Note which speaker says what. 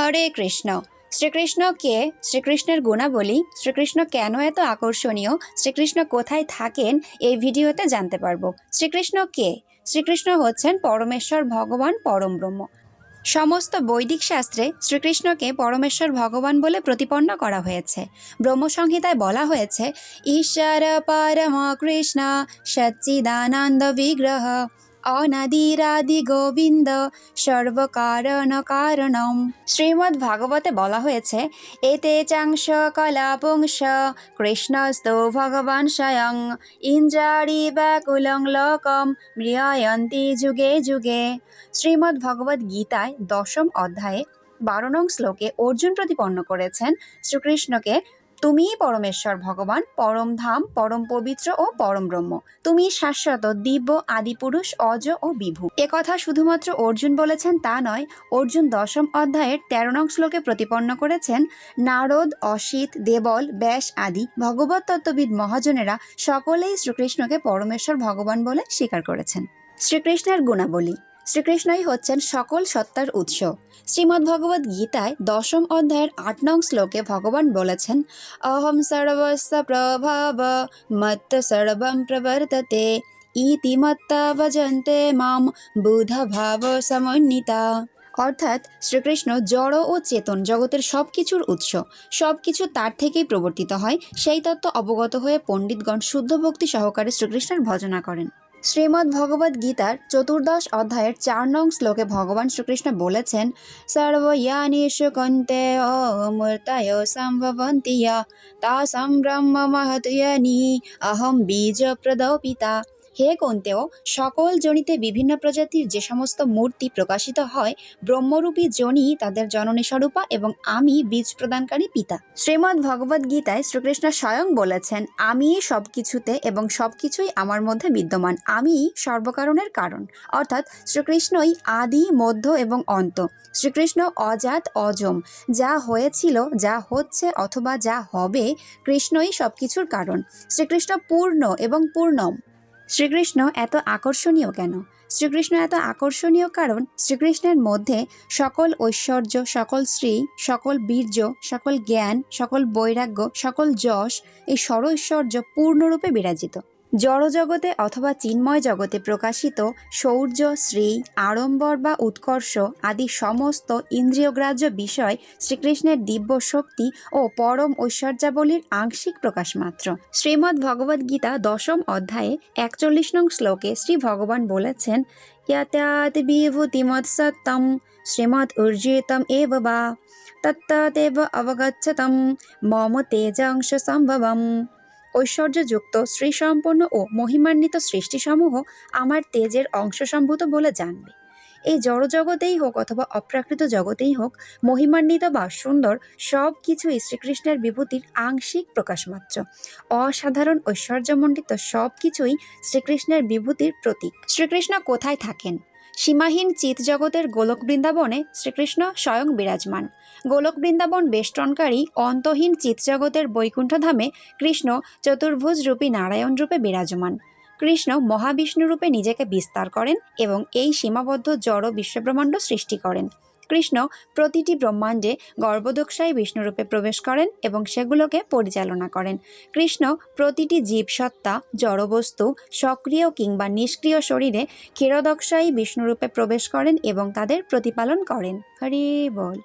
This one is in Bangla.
Speaker 1: হরে কৃষ্ণ। শ্রীকৃষ্ণ কে শ্রীকৃষ্ণের গুণাবলী, শ্রীকৃষ্ণ কেন এত আকর্ষণীয়, শ্রীকৃষ্ণ কোথায় থাকেন এই ভিডিওতে জানতে পারব। শ্রীকৃষ্ণ কে? শ্রীকৃষ্ণ হচ্ছেন পরমেশ্বর ভগবান পরম ব্রহ্ম সমস্ত বৈদিক শাস্ত্রে শ্রীকৃষ্ণকে পরমেশ্বর ভগবান বলে প্রতিপন্ন করা হয়েছে। ব্রহ্মসংহিতায় বলা হয়েছে, ঈশ্বর পরম কৃষ্ণ সচ্চিদানন্দ বিগ্রহ অনাদিরাদি গোবিন্দ, সর্বকারণ কারণম। শ্রীমদ্ ভাগবতে বলা হয়েছে, এতে চাংশ কলাপুংস কৃষ্ণস্ত ভগবান স্বয়ং। ইন্দ্রাণী ব্যাকুলং লোকম মৃয়য়ন্তি যুগে যুগে। শ্রীমদ্ ভগবদ্ গীতায় দশম অধ্যায়ে বারো নং শ্লোকে অর্জুন প্রতিপন্ন করেছেন শ্রীকৃষ্ণকে তুমিই পরমেশ্বর ভগবান পরম ধাম পরম পবিত্র ও পরম ব্রহ্ম। তুমি শাশ্বত, দিব্য, আদিপুরুষ, অজ ও বিভু। কথা শুধুমাত্র অর্জুন বলেছেন তা নয়, অর্জুন দশম অধ্যায়ের তেরো নং শ্লোকে প্রতিপন্ন করেছেন, নারদ, অসিত, দেবল, ব্যাস আদি, ভগবত তত্ত্ববিদ মহাজনেরা সকলেই শ্রীকৃষ্ণকে পরমেশ্বর ভগবান বলে স্বীকার করেছেন। শ্রীকৃষ্ণের গুণাবলী। শ্রীকৃষ্ণই হচ্ছেন সকল সত্তার উৎস। শ্রীমদ্ ভগবদ্ গীতায় দশম অধ্যায়ের আট নং শ্লোকে ভগবান বলেছেন, অহম সর্বস্ব প্রভাব মত্ত সর্বম প্রবর্ততে, ইতি মত্তা ভজন্তে মাম বুধ ভাব সমন্বিতা। অর্থাৎ শ্রীকৃষ্ণ জড় ও চেতন জগতের সব কিছুর উৎস সব কিছু তার থেকেই প্রবর্তিত হয়, সেই তত্ত্ব অবগত হয়ে পণ্ডিতগণ শুদ্ধ ভক্তি সহকারে শ্রীকৃষ্ণের ভজনা করেন। শ্রীমদ্ ভগবদ্ গীতার চতুর্দশ অধ্যায়ের চার নং শ্লোকে ভগবান শ্রীকৃষ্ণ বলেছেন, সর্বয়ানিষু কন্তে অমূর্তায় সম্ভবন্তি তা সম্ব্রহ্ম মহতয়ানি অহম বীজ প্রদপিতা হে কন্তেও সকল জনিতে বিভিন্ন প্রজাতির যে সমস্ত মূর্তি প্রকাশিত হয়, ব্রহ্মরূপী জনি তাদের জননী স্বরূপা এবং আমি বীজ প্রদানকারী পিতা। শ্রীমদ্ ভগবদ্ গীতায় শ্রীকৃষ্ণ স্বয়ং বলেছেন, আমি সব কিছুতে এবং সব কিছুই আমার মধ্যে বিদ্যমান। আমি সর্বকারণের কারণ। অর্থাৎ শ্রীকৃষ্ণই আদি, মধ্য এবং অন্ত। শ্রীকৃষ্ণ অজাত অজম যা হয়েছিল, যা হচ্ছে অথবা যা হবে, কৃষ্ণই সব কিছুর কারণ। শ্রীকৃষ্ণ পূর্ণ এবং পূর্ণম। শ্রীকৃষ্ণ এত আকর্ষণীয় কেন? শ্রীকৃষ্ণ এত আকর্ষণীয় কারণ শ্রীকৃষ্ণের মধ্যে সকল ঐশ্বর্য, সকল শ্রী সকল বীর্য, সকল জ্ঞান, সকল বৈরাগ্য, সকল যশ এই সর ঐশ্বর্য পূর্ণরূপে বিরাজিত। জড়জগতে অথবা চিন্ময় জগতে প্রকাশিত শৌর্য শ্রী, আড়ম্বর বা উৎকর্ষ আদি সমস্ত ইন্দ্রিয়গ্রাহ্য বিষয় শ্রীকৃষ্ণের দিব্য শক্তি ও পরম ঐশ্বর্যাবলীর আংশিক প্রকাশ মাত্র। শ্রীমদ্ ভগবদ্ গীতা দশম অধ্যায়ে একচল্লিশ নং শ্লোকে শ্রী ভগবান বলেছেন ইয়াত্যাত বিভূতিমৎসত্তম শ্রীমৎ উর্জিতম এব বা তত্তদেব অবগচ্ছতম, মম তেজাংশ সম্ভবম। ঐশ্বর্যযুক্ত শ্রীসম্পন্ন ও মহিমান্বিত সৃষ্টিসমূহ আমার তেজের অংশসম্ভূত বলে জানবে। এই জড়জগতেই হোক অথবা অপ্রাকৃত জগতেই হোক, মহিমান্বিত বা সুন্দর সব কিছুই শ্রীকৃষ্ণের বিভূতির আংশিক প্রকাশমাত্র। অসাধারণ ঐশ্বর্যমণ্ডিত সব কিছুই শ্রীকৃষ্ণের বিভূতির প্রতীক। শ্রীকৃষ্ণ কোথায় থাকেন? সীমাহীন চিত জগতের গোলক বৃন্দাবনে শ্রীকৃষ্ণ স্বয়ং বিরাজমান। গোলক বৃন্দাবন বেষ্টনকারী, অন্তহীন চিৎজগতের বৈকুণ্ঠধামে কৃষ্ণ চতুর্ভুজ রূপী নারায়ণ রূপে বিরাজমান। কৃষ্ণ মহাবিষ্ণু রূপে নিজেকে বিস্তার করেন এবং এই সীমাবদ্ধ জড় বিশ্বব্রহ্মাণ্ড সৃষ্টি করেন। কৃষ্ণ প্রতিটি ব্রহ্মাণ্ডে গর্ভদোক্ষায় বিষ্ণুরূপে প্রবেশ করেন এবং সেগুলোকে পরিচালনা করেন। কৃষ্ণ প্রতিটি জীবসত্তা জড়বস্তু, সক্রিয় কিংবা নিষ্ক্রিয় শরীরে ক্ষীরদক্ষায়ী বিষ্ণুরূপে প্রবেশ করেন এবং তাদের প্রতিপালন করেন। হরি বল।